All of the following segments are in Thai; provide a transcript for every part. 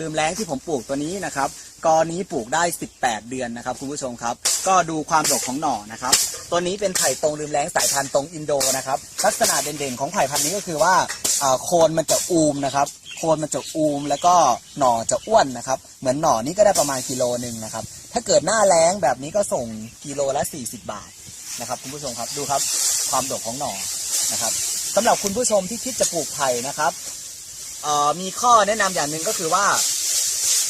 ลืมแรงที่ผมปลูกตัวนี้นะครับกอนี้ปลูกได้ 18 เดือนนะครับคุณผู้ชมครับ ก็ดูความดกของหน่อนะครับ ตัวนี้เป็นไผ่ตรงลืมแรงสายพันธุ์ตรงอินโดนะครับ ลักษณะเด่นๆของไผ่พันธุ์นี้ก็คือว่าโคนมันจะอูมนะครับ โคนมันจะอูมแล้วก็หน่อจะอ้วนนะครับ เหมือนหน่อนี้ก็ได้ประมาณกิโลหนึ่งนะครับ ถ้าเกิดหน้าแล้งแบบนี้ก็ส่งกิโลละ 40 บาทนะครับคุณผู้ชมครับ ดูครับความดกของหน่อนะครับสำหรับคุณผู้ชมที่คิดจะปลูกไผ่นะครับ มีข้อแนะนำอย่างหนึ่งก็คือว่า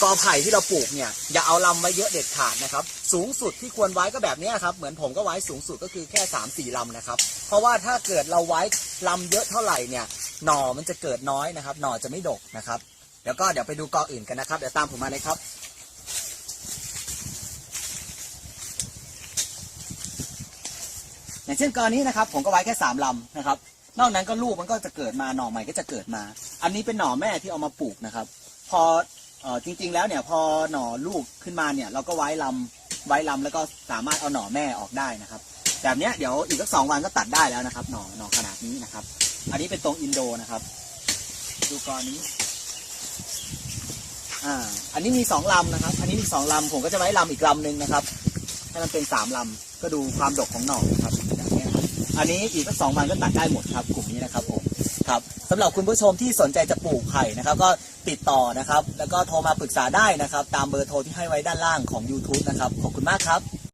กอไผ่ที่เราปลูกเนี่ยอย่าเอาลำไว้เยอะเด็ดขาดนะครับ สูงสุดที่ควรไว้ก็แบบนี้ครับ เหมือนผมก็ไว้สูงสุดก็คือแค่3ามสี่ลำนะครับ เพราะว่าถ้าเกิดเราไว้ลำเยอะเท่าไหร่เนี่ยหน่อมันจะเกิดน้อยนะครับ หน่อจะไม่ดกนะครับ เดี๋ยวก็เดี๋ยวไปดูกออื่นกันนะครับ เดี๋ยวตามผมมาเลยครับอย่างเช่นกรณีนะครับ ผมก็ไว้แค่สามลำนะครับ นอกนั้นก็ลูกมันก็จะเกิดมาหน่อใหม่ก็จะเกิดมา อันนี้เป็นหน่อแม่ที่เอามาปลูกนะครับ พอเอ่อจริง ๆ แล้วเนี่ยพอหน่อลูกขึ้นมาเนี่ย เราก็ไว้ลำไว้ลำแล้วก็สามารถเอาหน่อแม่ออกได้นะครับแบบเนี้ยเดี๋ยวอีกสักสองวันก็ตัดได้แล้วนะครับ หน่อหน่อขนาดนี้นะครับ อันนี้เป็นตรงอินโดนะครับ ดูกรนี้อ่าอันนี้มีสองลำนะครับ อันนี้มีสองลำผมก็จะไว้ลำอีกลำหนึ่งนะครับให้มันเป็นสามลำก็ดูความดกของหน่อนะครับแบบนี้ครับ อันนี้อีกสักสองวันก็ตัดได้หมดครับกลุ่มนี้นะครับผมครับสำหรับคุณผู้ชมที่สนใจจะปลูกไผ่นะครับ ก็ติดต่อนะครับ แล้วก็โทรมาปรึกษาได้นะครับ ตามเบอร์โทรที่ให้ไว้ด้านล่างของ YouTube นะครับขอบคุณมากครับ